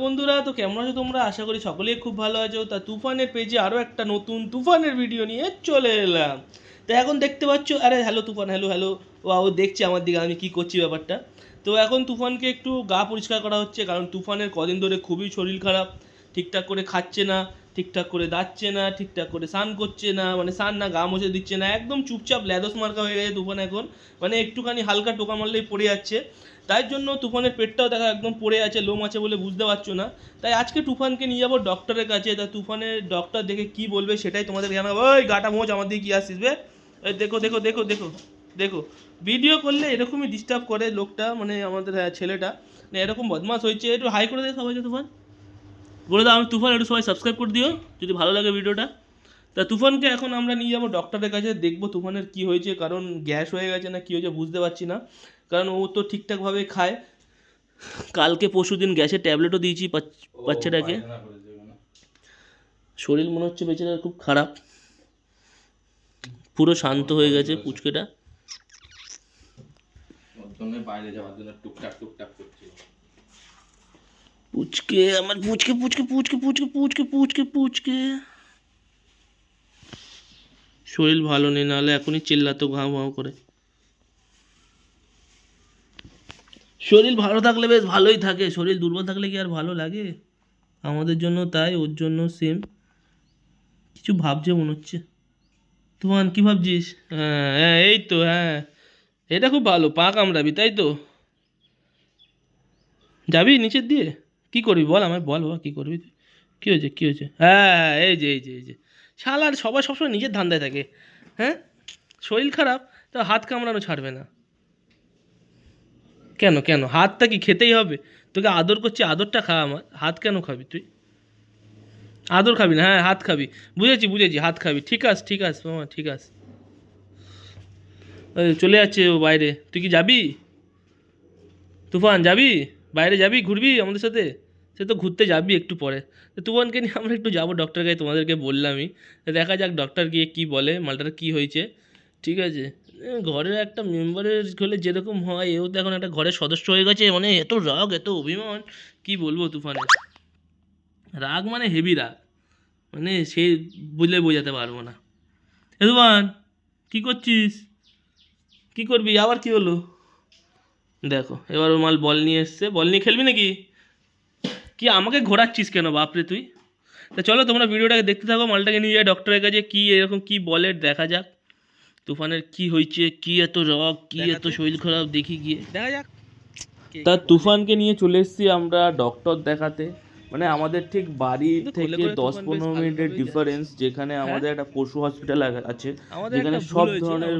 বন্ধুরা, তো কেমন আছো তোমরা? আশা করি সকলেই খুব ভালো আছো। তা তুফানের পেজে আরও একটা নতুন তুফানের ভিডিও নিয়ে চলে এলাম। তো এখন দেখতে পাচ্ছ, আরে হ্যালো তুফান, হ্যালো হ্যালো। ও ও দেখছে আমার দিকে, আমি কি করছি ব্যাপারটা? তো এখন তুফানকে একটু গা পরিষ্কার করা হচ্ছে, কারণ তুফানের কদিন ধরে খুবই শরীর খারাপ, ঠিকঠাক করে খাচ্ছে না। ঠিকঠাক করে দাচ্ছে না ঠিকঠাক করে স্নান করছে না মানে স্নান না গা মুছে দিচ্ছে না একদম চুপচাপ ল্যাদস মার্কা হয়ে গেছে তুফান এখন মানে একটুখানি হালকা টোকা মারলেই পড়ে যাচ্ছে। তাই জন্য তুফানের পেটটাও দেখা একদম পড়ে আছে লোম আছে বলে বুঝতে পারছ না। তাই আজকে তুফানকে নিয়ে যাব ডক্টরের কাছে তা তুফানের ডক্টর দেখে কি বলবে সেটাই তোমাদের জানাব। ওই গাটা মোচ আমার দিকে কি আসছিস বে? দেখো দেখো দেখো দেখো দেখো। ভিডিও করলে এরকমই ডিস্টার্ব করে লোকটা মানে আমাদের হ্যাঁ, ছেলেটা। মানে এরকম বদমাস হয়েছে একটু হাই করে দে সবাইকে তুফান। বলে দাও আমি তুফান একটু সবাই সাবস্ক্রাইব করে দিও যদি ভালো লাগে ভিডিওটা। তা তুফানকে এখন আমরা নিয়ে যাব ডক্টরের কাছে দেখব তুফানের কি হয়েছে কারণ গ্যাস হয়ে গেছে না কি হয়েছে বুঝতে পারছি না। কারণ ও তো ঠিকঠাকভাবে খায়। কালকে পরশু দিন গ্যাসের ট্যাবলেটও দিয়েছি বাচ্চাটাকে। শরীর মনে হচ্ছে বেচারার খুব খারাপ। পুরো শান্ত হয়ে গেছে পুচকেটা। বাইরে যাওয়ার জন্য টুকটাক টুকটাক পুচকে, আমার পুচকে পুচকে পুচকে পুচকে পুচকে পুচকে পুচকে। শরীর ভালো নেই, নাহলে এখনই চিল্লাতো, ঘাও ঘাও করে। শরীর ভালো থাকলে বেশ ভালোই থাকে, শরীর দুর্বল থাকলে কি আর ভালো লাগে? আমাদের জন্য তাই, ওর জন্য সেম কিছু ভাবছে মনে হচ্ছে। তোমার কি ভাবছিস? হ্যাঁ হ্যাঁ এই তো হ্যাঁ। এটা খুব ভালো, পা কামড়াবি, তাই তো? যাবি নিচের দিয়ে? কি করবি বল আমায়? বল বাবা, কী করবি তুই? কী হয়েছে? কী হয়েছে? হ্যাঁ এই যে এই যে এই যে। শালার সবাই সবসময় নিজের ধান্দায় থাকে। হ্যাঁ? শরীর খারাপ, তো হাত কামড়ানো ছাড়বে না। কেন কেন? হাতটা কি খেতেই হবে? তোকে আদর করছি, আদরটা খা আমার। হাত কেন খাবি তুই? আদর খাবি না? হ্যাঁ হাত খাবি। বুঝেছি বুঝেছি, হাত খাবি। ঠিক আছে ঠিক আছে মামা, ঠিক আছে চলে যাচ্ছে ও বাইরে। তুই কি যাবি? তুফান, যাবি? বাইরে যাবি? ঘুরবি আমাদের সাথে? সে তো ঘুরতে যাবি একটু পরে। তো তুফানকে নিয়ে আমরা একটু যাব ডক্টর কাছে তোমাদেরকে বললামই। দেখা যাক ডক্টর গিয়ে কী বলে, মালটার কী হয়েছে। ঠিক আছে? ঘরের একটা মেম্বারের হলে যেরকম হয়, এও তো এখন একটা ঘরের সদস্য হয়ে গেছে। মানে এত রাগ, এত অভিমান। কি বলব তুফানের? রাগ মানে হেভি রাগ। মানে সে বুঝলে বোঝাতে পারব না। তুফান, কী করছিস? কী করবি? আবার কি হলো? দেখো, এবার ও মাল বল নিয়ে এসছে। বল নিয়ে খেলবি নাকি? কি আমাকে ঘোরাচ্ছিস কেন বাপরে তুই? তা চলো তোমরা ভিডিওটাকে দেখতে থাকো মালটাকে নিয়ে যায় ডক্টরের কাছে কী এরকম কী বলে দেখা যাক। তুফানের কি হয়েছে কি এত রক কি এত শরীর খারাপ দেখি গিয়ে। দেখা যাক। তা তুফানকে নিয়ে চলে এসেছি আমরা ডক্টর দেখাতে। মানে আমাদের ঠিক বাড়ি থেকে দশ পনেরো মিনিটের ডিফারেন্স যেখানে আমাদের একটা পশু হসপিটাল আছে। যেখানে সব ধরনের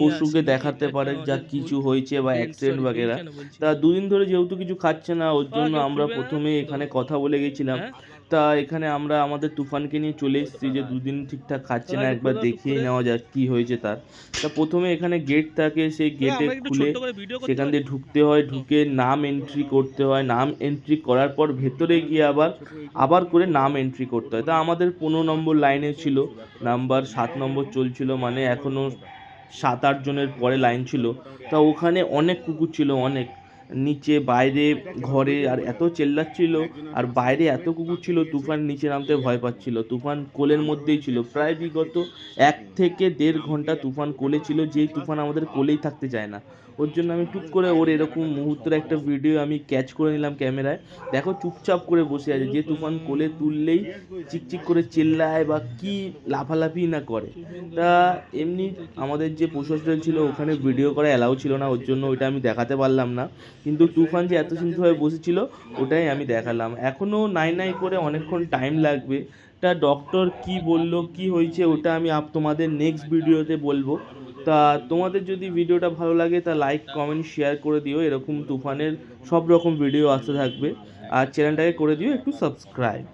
পশুকে দেখাতে পারে যা কিছু হয়েছে বা অ্যাক্সিডেন্ট বাগেরা। তা দুদিন ধরে যেহেতু কিছু খাচ্ছে না ওর জন্য আমরা প্রথমে এখানে কথা বলে গেছিলাম। তা এখানে আমরা আমাদের তুফানকে নিয়ে চলে এসেছি যে দুদিন ঠিকঠাক খাচ্ছে না একবার দেখিয়ে নেওয়া যাক কি হয়েছে তার। তা প্রথমে এখানে গেট থাকে সেই গেটে খুলে সেখান দিয়ে ঢুকতে হয় ঢুকে নাম এন্ট্রি করতে হয়। নাম এন্ট্রি করার পর ভেতরে গিয়ে আবার আবার করে নাম এন্ট্রি করতে হয়। তা আমাদের পনেরো নম্বর লাইনে ছিল নাম্বার সাত নম্বর চলছিল মানে এখনও সাত আট জনের পরে লাইন ছিল। তা ওখানে অনেক কুকুর ছিল অনেক। নিচে, বাইরে, ঘরে, আর এত চেল্লাচ্ছিল, আর বাইরে এত কুকুর ছিল, তুফান নিচে নামতে ভয় পাচ্ছিল। তুফান কোলের মধ্যেই ছিল। প্রায় বিগত এক থেকে দেড় ঘণ্টা তুফান কোলে ছিল যে তুফান আমাদের কোলেই থাকতে চায় না। ওর জন্য আমি টুক করে ওর এরকম মুহূর্তের একটা ভিডিও আমি ক্যাচ করে নিলাম ক্যামেরায়। দেখো চুপচাপ করে বসে আছে, যে তুফান কোলে তুললেই চিকচিক করে চেল্লায় বা কি লাফালাফি না করে। তা এমনি আমাদের যে পশু হসপিটাল ছিল, ওখানে ভিডিও করা অ্যালাউ ছিল না, ওর জন্য ওইটা আমি দেখাতে পারলাম না। কিন্তু তুফান যে এত সুন্দরভাবে বসেছিল, ওটাই আমি দেখালাম। এখনও নাই নাই করে অনেকক্ষণ টাইম লাগবে। তা ডক্টর কি বলল, কি হয়েছে, ওটা আমি আপ তোমাদের নেক্সট ভিডিওতে বলব। তা তোমাদের যদি ভিডিওটা ভালো লাগে, তা লাইক কমেন্ট শেয়ার করে দিও। এরকম তুফানের সব রকম ভিডিও আসতে থাকবে। আর চ্যানেলটাকে করে দিও, একটু সাবস্ক্রাইব